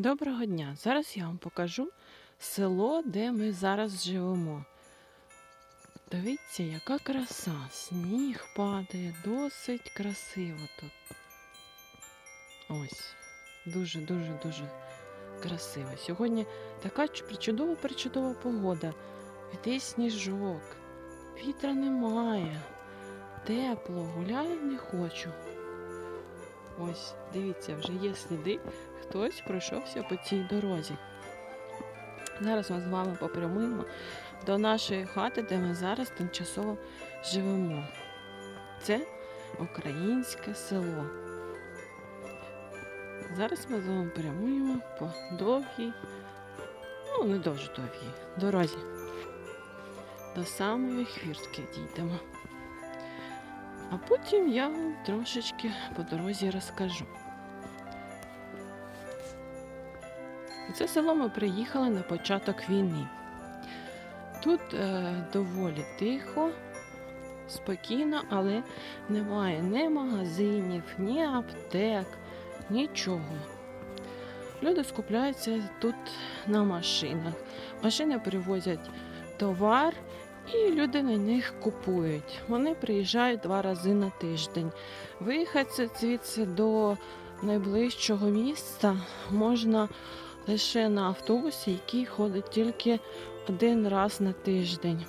Доброго дня! Зараз я вам покажу село, де ми зараз живемо. Дивіться, яка краса. Сніг падає, досить красиво тут. Ось. Дуже-дуже дуже красиво. Сьогодні така чудова причудова погода. Йде сніжок, вітра немає, тепло, гуляю не хочу. Ось, дивіться, вже є сліди, хтось пройшовся по цій дорозі. Зараз ми з вами попрямуємо до нашої хати, де ми зараз тимчасово живемо. Це українське село. Зараз ми з вами прямуємо по довгій, ну не дуже довгій дорозі. До самої хвіртки дійдемо. А потім я вам трошечки по дорозі розкажу. У це село ми приїхали на початок війни. Тут е, доволі тихо, спокійно, але немає ні магазинів, ні аптек, нічого. Люди скупляються тут на машинах. Машини привозять товар і люди на них купують. Вони приїжджають два рази на тиждень. Виїхати звідси до найближчого міста можна лише на автобусі, який ходить тільки один раз на тиждень.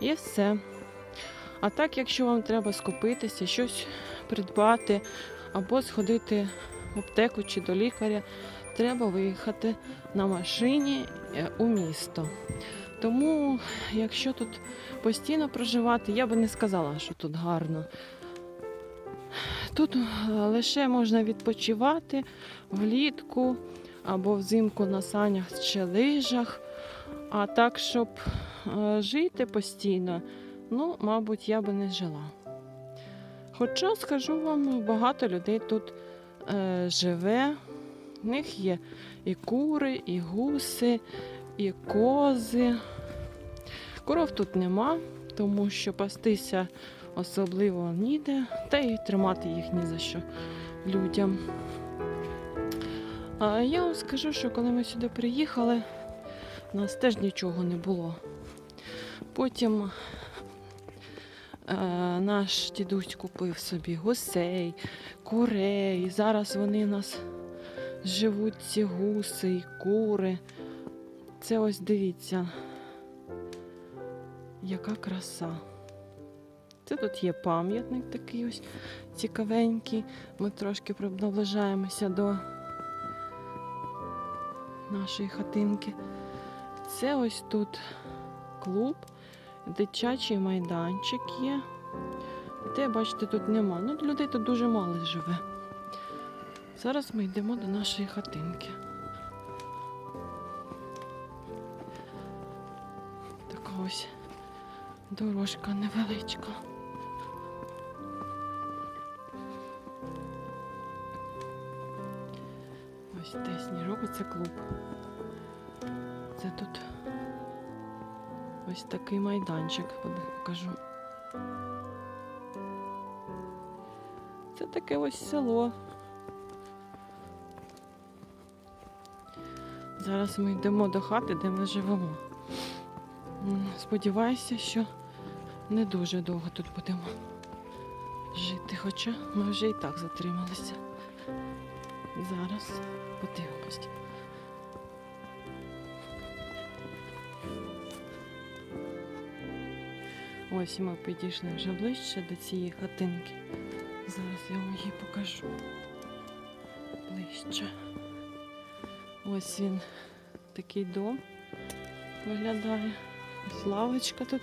І все. А так, якщо вам треба скупитися, щось придбати або сходити в аптеку чи до лікаря, треба виїхати на машині е, у місто. Тому, якщо тут постійно проживати, я би не сказала, що тут гарно. Тут е, лише можна відпочивати влітку або взимку на санях чи лижах. А так, щоб е, жити постійно, ну, мабуть, я би не жила. Хоча, скажу вам, багато людей тут е, живе, в них є і кури, і гуси, і кози. Коров тут нема, тому що пастися особливо ніде, та й тримати їх ні за що людям. А я вам скажу, що коли ми сюди приїхали, у нас теж нічого не було. Потім е, наш дідусь купив собі гусей, курей. Зараз вони в нас живуть ці гуси і кури. Це ось дивіться, яка краса. Це тут є пам'ятник такий ось цікавенький. Ми трошки наближаємося до нашої хатинки. Це ось тут клуб, дитячий майданчик є. Те, бачите, тут нема. Ну, людей тут дуже мало живе. Зараз ми йдемо до нашої хатинки. Така ось дорожка невеличка. Ось де сніжок, це клуб. Це тут ось такий майданчик, покажу. Це таке ось село. Зараз ми йдемо до хати, де ми живемо. Сподіваюся, що не дуже довго тут будемо жити, хоча ми вже і так затрималися. Зараз подивимось. Ось ми підійшли вже ближче до цієї хатинки. Зараз я вам її покажу ближче. Ось він такий дом виглядає. Ось лавочка тут.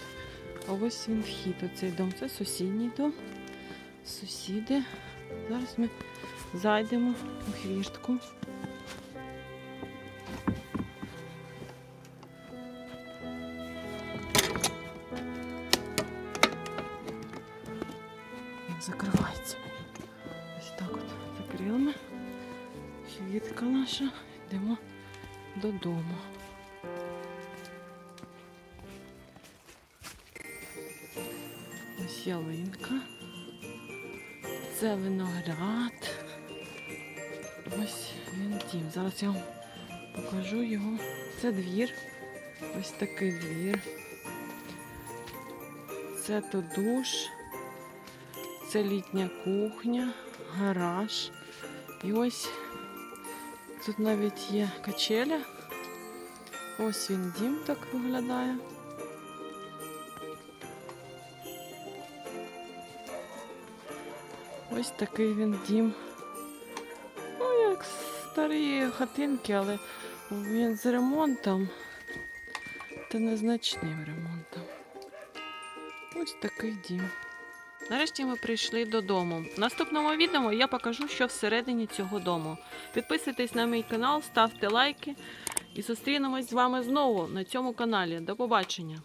А ось він вхід у цей дом. Це сусідній дом. Сусіди. Зараз ми зайдемо у хвіртку. Закривається. Ось так от закрили ми. Хвіртка наша. Йдемо додому. Ялинка. Це виноград. Ось він дім. Зараз я вам покажу його. Це двір. Ось такий двір. Це то душ. Це літня кухня, гараж. І ось тут навіть є качеля. Ось він дім так виглядає. Ось такий він дім. Ну, як старі хатинки, але він з ремонтом. Та незначним ремонтом. Ось такий дім. Нарешті ми прийшли додому. В наступному відео я покажу, що всередині цього дому. Підписуйтесь на мій канал, ставте лайки і зустрінемось з вами знову на цьому каналі. До побачення!